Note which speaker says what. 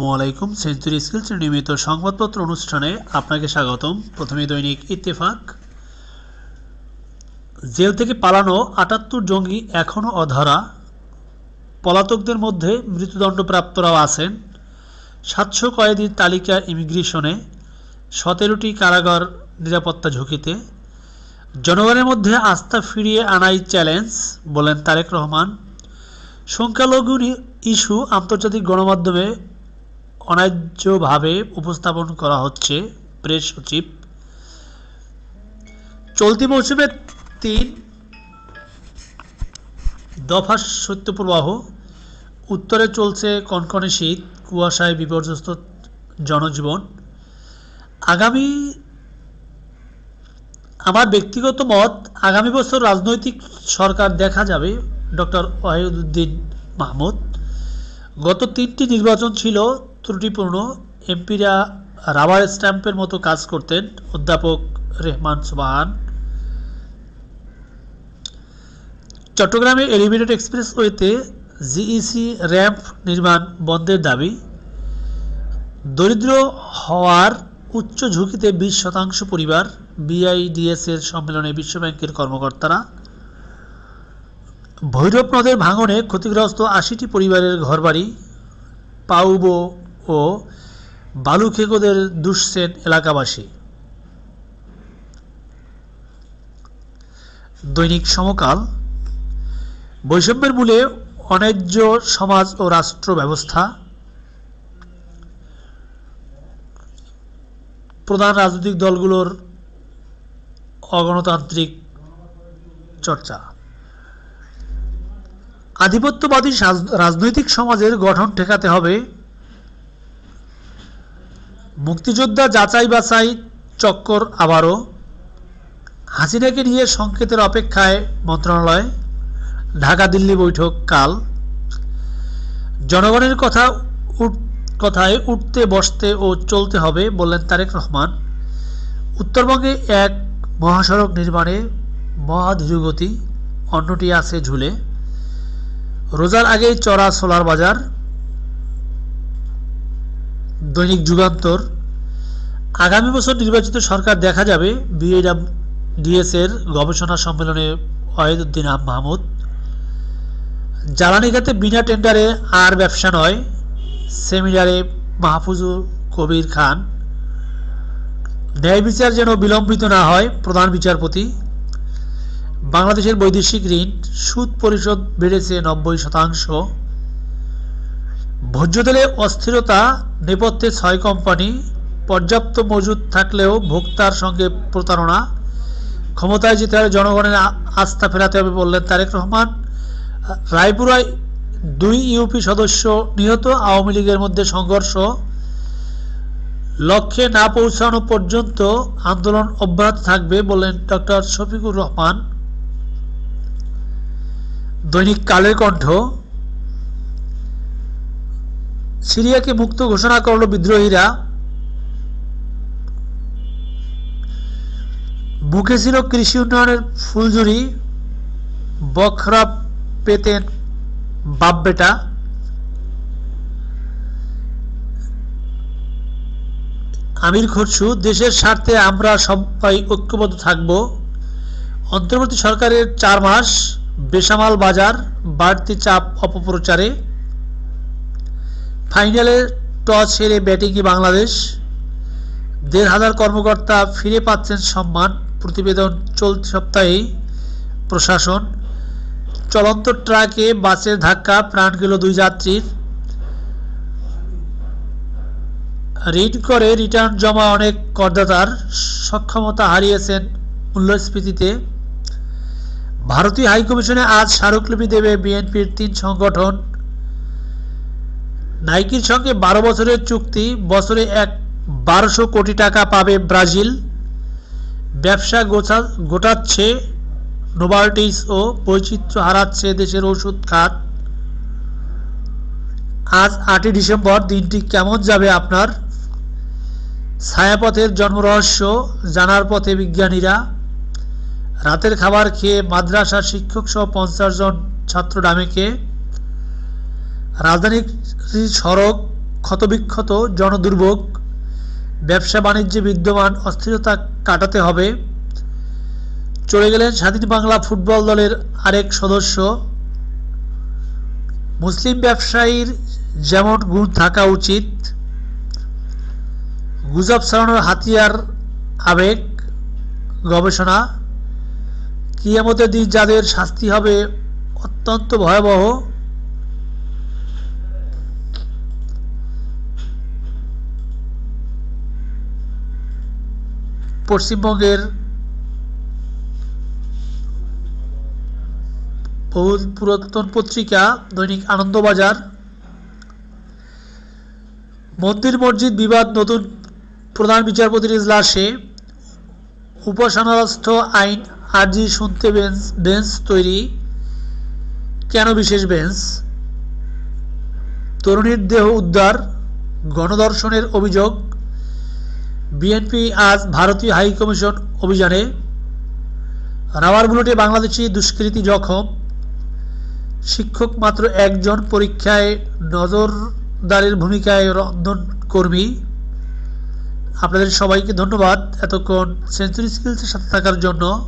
Speaker 1: আলাইকুম। Century skills নিয়মিত সংবাদপত্র অনুষ্ঠানে আপনাকে স্বাগতম। প্রথমে দৈনিক ইত্তেফাক। জেল থেকে পালানো আটাত্তর জঙ্গি এখনও অধরা। পলাতকদের মধ্যে মৃত্যুদণ্ডপ্রাপ্তরাও আছেন। সাতশো কয়েদির তালিকা ইমিগ্রেশনে সতেরোটি কারাগার নিরাপত্তা ঝুঁকিতে। জনগণের মধ্যে আস্থা ফিরিয়ে আনাই চ্যালেঞ্জ বলেন তারেক রহমান। সংখ্যালঘু ইস্যু আন্তর্জাতিক গণমাধ্যমে অন্যায্যভাবে উপস্থাপন করা হচ্ছে প্রেস সচিব। চলতি মৌসুমে তিন দফা শৈত্যপ্রবাহ, উত্তরে চলছে কনকনে শীত, কুয়াশায় বিপর্যস্ত জনজীবন। আগামী আমার ব্যক্তিগত মত, আগামী বছর রাজনৈতিক সরকার দেখা যাবে ডক্টর ওয়াহিদুদ্দিন মাহমুদ। গত তিনটি নির্বাচন ছিল ত্রুটিপূর্ণ এমপিরা রাবার স্ট্যাম্পের মতো কাজ করতেন, অধ্যাপক রেহমান সুবাহান। চট্টগ্রামে এলিভেটেড এক্সপ্রেসওয়েতে জিইসি র্যাম্প নির্মাণ বন্ধের দাবি। দরিদ্র হওয়ার উচ্চ ঝুঁকিতে বিশ শতাংশ পরিবার বিআইডিএস এর সম্মেলনে বিশ্বব্যাংকের কর্মকর্তারা। ভৈরব নদের ভাঙনে ক্ষতিগ্রস্ত আশিটি পরিবারের ঘরবাড়ি, পাউবো ও বালুখেকোদের দুষছেন এলাকাবাসী। দৈনিক সমকাল। বৈষম্যের মূলে অন্যায্য সমাজ ও রাষ্ট্র ব্যবস্থা। প্রধান রাজনৈতিক দলগুলোর অগণতান্ত্রিক চর্চা। আধিপত্যবাদী রাজনৈতিক সমাজের গঠন ঠেকাতে হবে মুক্তিযোদ্ধা যাচাই বাছাই চক্কর আবারও হাসিনাকে নিয়ে সংকেতের অপেক্ষায় মন্ত্রণালয়, ঢাকা দিল্লি বৈঠক কাল। জনগণের কথা কথায় উঠতে, বসতে ও চলতে হবে বললেন তারেক রহমান। উত্তরবঙ্গে এক মহাসড়ক নির্মাণে মহাধীরগতি অন্যটি আছে ঝুলে। রোজার আগেই চড়া সোলার বাজার দৈনিক যুগান্তর। আগামী বছর নির্বাচিত সরকার দেখা যাবে বিএডাম ডিএস এর গবেষণা সম্মেলনে ওয়াহিদুদ্দিন আহম মাহমুদ। জ্বালানি খাতে বিনা টেন্ডারে আর ব্যবসা নয়, সেমিনারে মাহফুজুর কবির খান। ন্যায় বিচার যেন বিলম্বিত না হয়, প্রধান বিচারপতি। বাংলাদেশের বৈদেশিক ঋণ সুদ পরিশোধ বেড়েছে নব্বই শতাংশ। ভোজ্য তেলে অস্থিরতা, নেপথ্যে ছয় কোম্পানি, পর্যাপ্ত মজুদ থাকলেও ভোক্তার সঙ্গে প্রতারণা। ক্ষমতায় যেতে হলে জনগণের আস্থা ফেরাতে হবে বললেন তারেক রহমান। রায়পুরায় দুই ইউপি সদস্য নিহত, আওয়ামী লীগের মধ্যে সংঘর্ষ। লক্ষ্যে না পৌঁছানো পর্যন্ত আন্দোলন অব্যাহত থাকবে বললেন ডক্টর শফিকুর রহমান। দৈনিক কালের কণ্ঠ। সিরিয়াকে মুক্ত ঘোষণা করল বিদ্রোহীরা। বুকে ছিল কৃষি উন্নয়নের ফুলঝুরি, বখরা পেতেন বাপ বেটা। আমির খসরু দেশের স্বার্থে আমরা সবাই ঐক্যবদ্ধ থাকব। অন্তর্বর্তী সরকারের চার মাস, বেসামাল বাজার, বাড়তি চাপ অপপ্রচারে। ফাইনালে টস হেরে ব্যাটিংয়ে বাংলাদেশ? দেড় হাজার কর্মকর্তা ফিরে পাচ্ছেন সম্মান। প্রতিবেদন চলতি সপ্তাহেই প্রশাসন। চলন্ত ট্রাকে বাসের ধাক্কা, প্রাণ গেল দুই যাত্রীর। ঋণ করে রিটার্ন জমা অনেক করদাতার। সক্ষমতা হারিয়েছেন মূল্যস্ফীতিতে। ভারতীয় হাইকমিশনে আজ স্মারকলিপি দেবে বিএনপির তিন সংগঠন। নাইকির সঙ্গে বারো বছরের চুক্তি, বছরে এক বারোশো কোটি টাকা পাবে ব্রাজিল। ব্যবসা গোছা, গোটাচ্ছে নোভার্টিস ও বৈচিত্র্য হারাচ্ছে দেশের ওষুধ খাত। আজ আটই ডিসেম্বর, দিনটি কেমন যাবে আপনার? ছায়াপথের জন্মরহস্য জানার পথে বিজ্ঞানীরা। রাতের খাবার খেয়ে মাদ্রাসার শিক্ষক সহ পঞ্চাশ জন ছাত্র ডামেকে রাজধানীর সড়ক ক্ষতবিক্ষত, জনদুর্ভোগ, ব্যবসা বাণিজ্যে বিদ্যমান অস্থিরতা কাটাতে হবে। চলে গেলেন স্বাধীন বাংলা ফুটবল দলের আরেক সদস্য। মুসলিম ব্যবসায়ীর যেমন গুণ থাকা উচিত, গুজব ছড়ানোর হাতিয়ার, আবেগ, গবেষণা, কিয়ামতের দিন যাদের শাস্তি হবে অত্যন্ত ভয়াবহ। পশ্চিমবঙ্গের পুরাতন পত্রিকা দৈনিক আনন্দবাজার, মন্দির মসজিদ বিবাদ, নতুন প্রধান বিচারপতির ইজলাসে উপাসনাস্থ আইন, আর্জি শুনতে বেঞ্চ বেঞ্চ তৈরি, কেন বিশেষ বেঞ্চ? তরুণীর দেহ উদ্ধার, গণধর্ষণের অভিযোগ বিএনপি আজ ভারতীয় হাইকমিশন অভিযানে রাবার বুলেটে বাংলাদেশি দুষ্কৃতী জখম। শিক্ষক মাত্র একজন পরীক্ষায় নজরদারের ভূমিকায় রন্ধন কর্মী। আপনাদের সবাইকে ধন্যবাদ এতক্ষণ সেঞ্চুরি স্কিলসের সাথে থাকার জন্য।